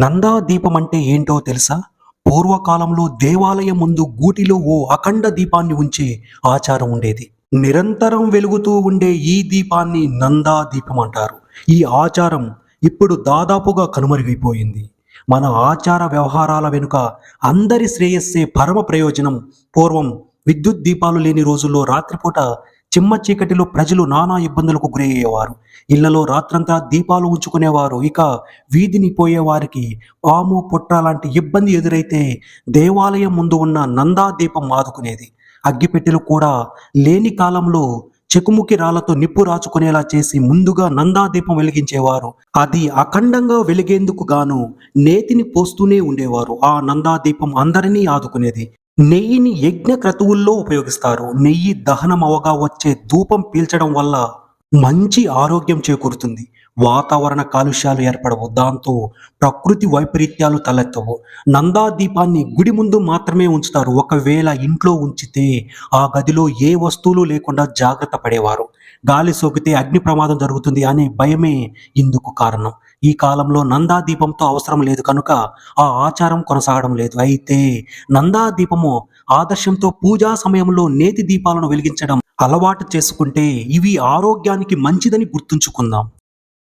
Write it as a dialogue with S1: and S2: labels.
S1: నందా దీపం అంటే ఏంటో తెలుసా? పూర్వకాలంలో దేవాలయం ముందు గూటిలో ఓ అఖండ దీపాన్ని ఉంచే ఆచారం ఉండేది. నిరంతరం వెలుగుతూ ఉండే ఈ దీపాన్ని నందా దీపం అంటారు ఈ ఆచారం ఇప్పుడు దాదాపుగా కనుమరుగైపోయింది. మన ఆచార వ్యవహారాల వెనుక అందరి శ్రేయస్సే పరమ ప్రయోజనం. పూర్వం విద్యుత్ దీపాలు లేని రోజుల్లో రాత్రిపూట చిమ్మ చీకటిలో ప్రజలు నానా ఇబ్బందులకు గురయ్యేవారు. ఇళ్ళలో రాత్రంతా దీపాలు ఉంచుకునేవారు. ఇక వీధిని పోయేవారికి పాము పుట్ర లాంటి ఇబ్బంది ఎదురైతే దేవాలయం ముందు ఉన్న నందా దీపం ఆదుకునేది. అగ్గిపెట్టెలు కూడా లేని కాలంలో చెకుముకి రాళ్ళతో నిప్పు రాచుకునేలా చేసి ముందుగా నందా దీపం వెలిగించేవారు. అది అఖండంగా వెలిగేందుకు గాను నేతిని పోస్తూనే ఉండేవారు. ఆ నందా దీపం అందరినీ ఆదుకునేది. నెయ్యిని యజ్ఞ క్రతువుల్లో ఉపయోగిస్తారు. నెయ్యి దహనం అవగా వచ్చే ధూపం పీల్చడం వల్ల మంచి ఆరోగ్యం చేకూరుతుంది. వాతావరణ కాలుష్యాలు ఏర్పడవు. దాంతో ప్రకృతి వైపరీత్యాలు తలెత్తవు. నందా దీపాన్ని గుడి ముందు మాత్రమే ఉంచుతారు. ఒకవేళ ఇంట్లో ఉంచితే ఆ గదిలో ఏ వస్తువులు లేకుండా జాగ్రత్త పడేవారు. గాలి సోకితే అగ్ని ప్రమాదం జరుగుతుంది అనే భయమే ఇందుకు కారణం. ఈ కాలంలో నందా దీపంతో అవసరం లేదు కనుక ఆ ఆచారం కొనసాగడం లేదు. అయితే నందా దీపము ఆదర్శంతో పూజా సమయంలో నేతి దీపాలను వెలిగించడం అలవాటు చేసుకుంటే ఇవి ఆరోగ్యానికి మంచిదని గుర్తుంచుకుందాం.